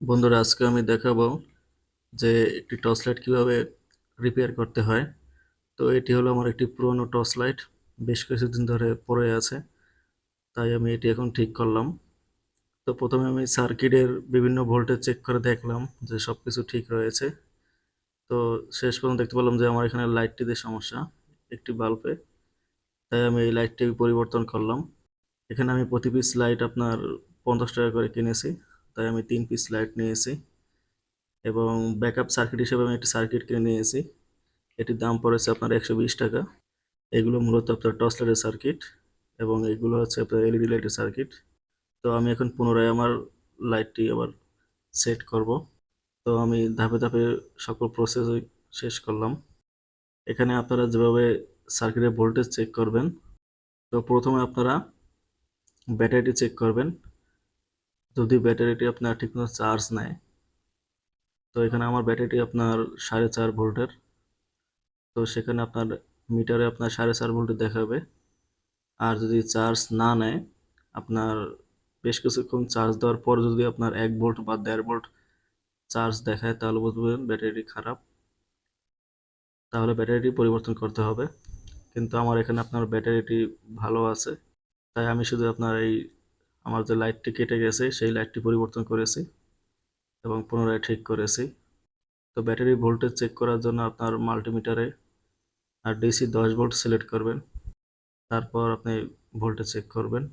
বন্ধুরা, আজকে আমি দেখাবো যে একটি টর্চ লাইট কীভাবে রিপেয়ার করতে হয়। তো এটি হলো আমার একটি পুরনো টর্চ লাইট, বেশ কিছুদিন ধরে পড়ে আছে, তাই আমি এটি এখন ঠিক করলাম। তো প্রথমে আমি সার্কিটের বিভিন্ন ভোল্টেজ চেক করে দেখলাম যে সব কিছু ঠিক রয়েছে। তো শেষ পর্যন্ত দেখতে পেলাম যে আমার এখানে লাইটটিতে সমস্যা, একটি বাল্বে, তাই আমি এই লাইটটি পরিবর্তন করলাম। এখানে আমি প্রতি পিস লাইট আপনার পঞ্চাশ টাকা করে কিনেছি। তাই আমি তিন পিস লাইট নিয়েছি এবং ব্যাকআপ সার্কিট হিসেবে আমি একটি সার্কিট কিনে নিয়েছি। এটির দাম পড়েছে আপনার একশো বিশ টাকা। এগুলো মূলত আপনার টর্চ লাইটের সার্কিট এবং এগুলো হচ্ছে আপনার এলইডি লাইটের সার্কিট তো আমি এখন পুনরায় আমার লাইটটি আবার সেট করব। তো আমি ধাপে ধাপে সকল প্রসেস শেষ করলাম। এখানে আপনারা যেভাবে সার্কিটের ভোল্টেজ চেক করবেন, তো প্রথমে আপনারা ব্যাটারিটি চেক করবেন। যদি ব্যাটারিটি আপনার ঠিকমতো চার্জ নেয়, তো এখানে আমার ব্যাটারিটি আপনার সাড়ে চার ভোল্টের। তো সেখানে আপনার মিটারে আপনার সাড়ে চার ভোল্ট দেখাবে। আর যদি চার্জ না নেয়, আপনার বেশ কিছুক্ষণ চার্জ দেওয়ার পর যদি আপনার এক ভোল্ট বা দেড় ভোল্ট চার্জ দেখায়, তাহলে বুঝবেন ব্যাটারিটি খারাপ। তাহলে ব্যাটারিটি পরিবর্তন করতে হবে। কিন্তু আমার এখানে আপনার ব্যাটারিটি ভালো আছে। তাই আমি শুধু আপনার এই আমার যে লাইটটি কেটে গেছে, সেই লাইটটি পরিবর্তন করেছি এবং পুনরায় ঠিক করেছি। তো ব্যাটারি ভোল্টেজ চেক করার জন্য আপনার মাল্টিমিটারে আর ডিসি দশ ভোল্ট সিলেক্ট করবেন। তারপর আপনি ভোল্টেজ চেক করবেন।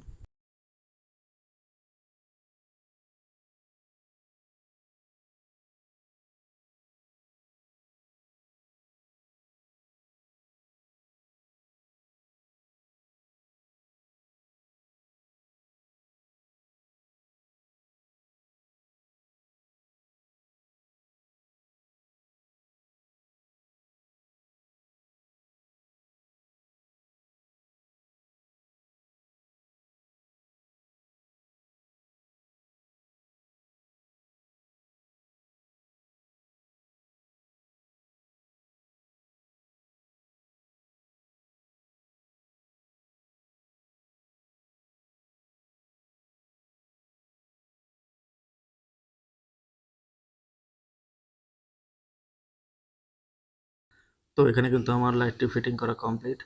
তো এখানে কিন্তু আমার লাইটটি ফিটিং করা কমপ্লিট।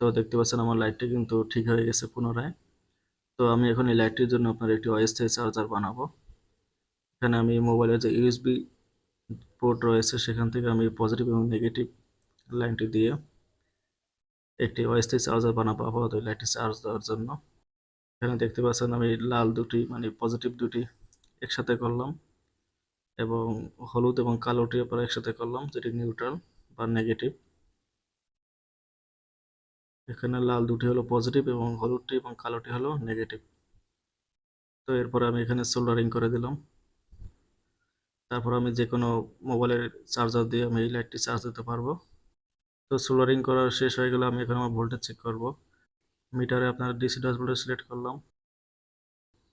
তো দেখতে পাচ্ছেন আমার লাইটটি কিন্তু ঠিক হয়ে গেছে পুনরায়। তো আমি এখন এই লাইটটির জন্য আপনার একটি অস্থায়ী চার্জার বানাবো। এখানে আমি মোবাইলের যে ইউএসবি পোর্ট রয়েছে, সেখান থেকে আমি পজিটিভ এবং নেগেটিভ লাইনটি দিয়ে একটি অস্থায়ী চার্জার বানাবো আপাতত লাইটটি চার্জ দেওয়ার জন্য। এখানে দেখতে পাচ্ছেন আমি লাল দুটি মানে পজিটিভ দুটি একসাথে করলাম এবং হলুদ এবং কালোটি আবার একসাথে করলাম, যেটি নিউট্রাল বা নেগেটিভ এখানে লাল দুটি হলো পজিটিভ এবং হলুদটি এবং কালোটি হলো নেগেটিভ তো এরপর আমি এখানে সোল্ডারিং করে দিলাম। তারপর আমি যে কোনো মোবাইলের চার্জার দিয়ে আমি এই লাইটটি চার্জ দিতে পারব। তো সোল্ডারিং করা শেষ হয়ে গেলে আমি এখানে আমার ভোল্টেজ চেক করব। মিটারে আপনার ডিসি দশ ভোল্টেজ সিলেক্ট করলাম।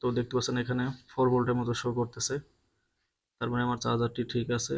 তো দেখতে পাচ্ছেন এখানে ফোর ভোল্টের মতো শো করতেছে। তার মানে আমার চার্জারটি ঠিক আছে।